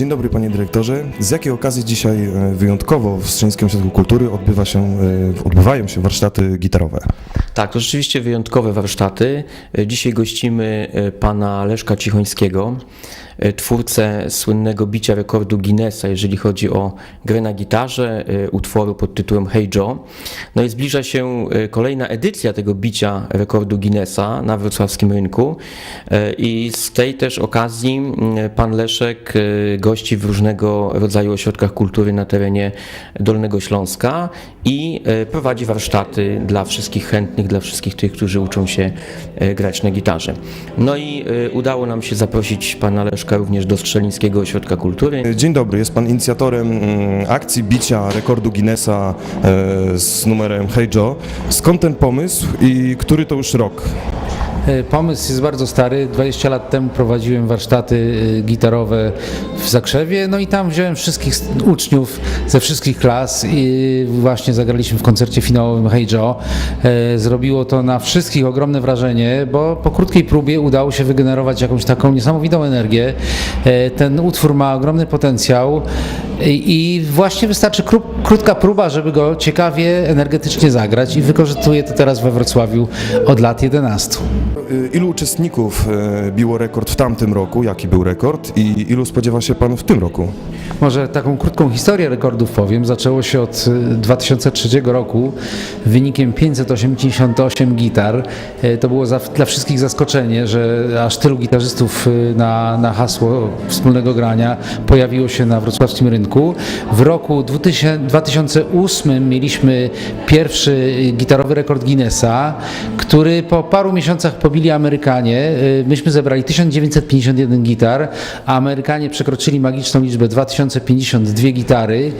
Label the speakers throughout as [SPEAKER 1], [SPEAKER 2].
[SPEAKER 1] Dzień dobry panie dyrektorze. Z jakiej okazji dzisiaj e, wyjątkowo w Strzenickim Ośrodku Kultury odbywa się, e, odbywają się warsztaty gitarowe?
[SPEAKER 2] Tak, to rzeczywiście wyjątkowe warsztaty. Dzisiaj gościmy e, pana Leszka Cichońskiego, e, twórcę słynnego bicia rekordu Guinnessa, jeżeli chodzi o grę na gitarze, e, utworu pod tytułem Hey Joe. No i zbliża się e, kolejna edycja tego bicia rekordu Guinnessa na wrocławskim rynku E, i z tej też okazji pan Leszek e, gości w różnego rodzaju ośrodkach kultury na terenie Dolnego Śląska i e, prowadzi warsztaty dla wszystkich chętnych, dla wszystkich tych, którzy uczą się e, grać na gitarze. No i e, udało nam się zaprosić pana Leszka również do Strzelińskiego Ośrodka Kultury.
[SPEAKER 1] Dzień dobry, jest pan inicjatorem mm, akcji bicia rekordu Guinnessa e, z numerem Hey Joe. Skąd ten pomysł i który to już rok?
[SPEAKER 3] E, Pomysł jest bardzo stary. 20 lat temu prowadziłem warsztaty e, gitarowe w Zakrzewie, no i tam wziąłem wszystkich uczniów ze wszystkich klas i właśnie zagraliśmy w koncercie finałowym Hey Joe. E, Zrobiło to na wszystkich ogromne wrażenie, bo po krótkiej próbie udało się wygenerować jakąś taką niesamowitą energię. Ten utwór ma ogromny potencjał i właśnie wystarczy kró- krótka próba, żeby go ciekawie, energetycznie zagrać i wykorzystuję to teraz we Wrocławiu od lat 11.
[SPEAKER 1] E, Ilu uczestników e, biło rekord w tamtym roku? Jaki był rekord? I ilu spodziewa się pan w tym roku?
[SPEAKER 3] Może taką krótką historię rekordów powiem. Zaczęło się od y, 2003 roku wynikiem 588 gitar. E, To było za, dla wszystkich zaskoczenie, że aż tylu gitarzystów y, na, na hasło wspólnego grania pojawiło się na wrocławskim rynku. W roku 2000, 2008 mieliśmy pierwszy y, gitarowy rekord Guinnessa, który po paru miesiącach pobili Amerykanie. Y, Myśmy zebrali 1951 gitar, a Amerykanie przekroczyli magiczną liczbę 2052 gitary.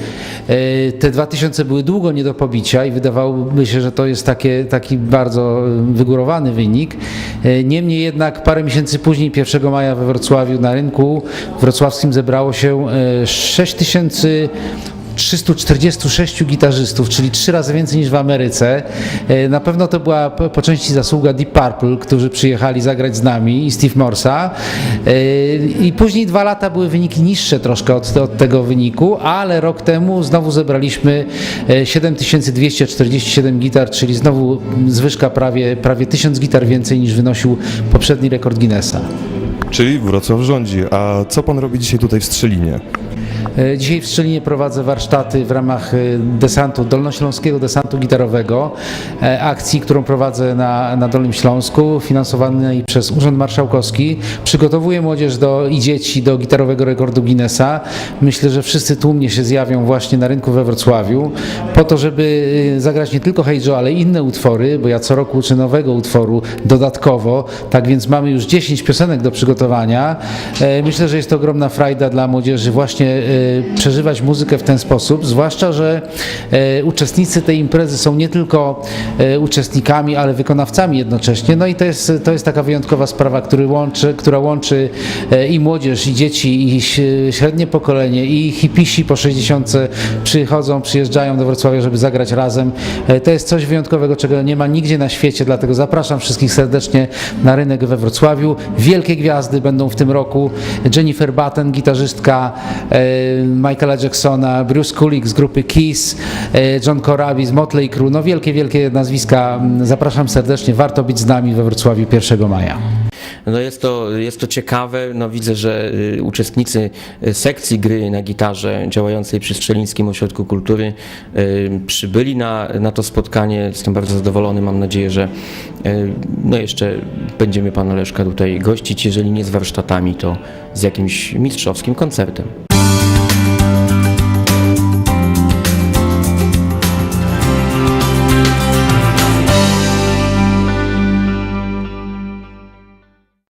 [SPEAKER 3] E, Te 2000 były długo nie do pobicia i wydawałoby się, że to jest takie, taki bardzo e, wygórowany wynik. E, Niemniej jednak parę miesięcy później, 1 maja we Wrocławiu na rynku wrocławskim zebrało się e, 6000 346 gitarzystów, czyli trzy razy więcej niż w Ameryce. E, Na pewno to była po, części zasługa Deep Purple, którzy przyjechali zagrać z nami i Steve Morsa. E, I później dwa lata były wyniki niższe troszkę od, od tego wyniku, ale rok temu znowu zebraliśmy e, 7247 gitar, czyli znowu zwyżka prawie, prawie 1000 gitar więcej niż wynosił poprzedni rekord Guinnessa.
[SPEAKER 1] Czyli Wrocław rządzi. A co pan robi dzisiaj tutaj w Strzelinie?
[SPEAKER 3] E, Dzisiaj w Szczelinie prowadzę warsztaty w ramach e, desantu, dolnośląskiego desantu gitarowego, e, akcji, którą prowadzę na, na Dolnym Śląsku, finansowanej przez Urząd Marszałkowski. Przygotowuję młodzież do, i dzieci do gitarowego rekordu Guinnessa. Myślę, że wszyscy tłumnie się zjawią właśnie na rynku we Wrocławiu, po to, żeby zagrać nie tylko Hey Joe, ale inne utwory, bo ja co roku uczę nowego utworu dodatkowo, tak więc mamy już 10 piosenek do przygotowania. Myślę, że jest to ogromna frajda dla młodzieży właśnie przeżywać muzykę w ten sposób, zwłaszcza, że e, uczestnicy tej imprezy są nie tylko e, uczestnikami, ale wykonawcami jednocześnie. No i to jest, to jest taka wyjątkowa sprawa, który łączy, która łączy e, i młodzież, i dzieci, i średnie pokolenie, i hipisi po 60 przychodzą, przyjeżdżają do Wrocławia, żeby zagrać razem. E, To jest coś wyjątkowego, czego nie ma nigdzie na świecie, dlatego zapraszam wszystkich serdecznie na rynek we Wrocławiu. Wielkie gwiazdy będą w tym roku. Jennifer Batten, gitarzystka e, Michaela Jacksona, Bruce Kulick z grupy Kiss, e, John Corabi z Motley Crue. No wielkie, wielkie nazwiska. Zapraszam serdecznie. Warto być z nami we Wrocławiu 1 maja.
[SPEAKER 2] No jest to, jest to ciekawe. No widzę, że y, uczestnicy y, sekcji gry na gitarze działającej przy Strzelińskim Ośrodku Kultury y, przybyli na, na to spotkanie. Jestem bardzo zadowolony. Mam nadzieję, że no jeszcze będziemy pana Leszka tutaj gościć, jeżeli nie z warsztatami, to z jakimś mistrzowskim koncertem.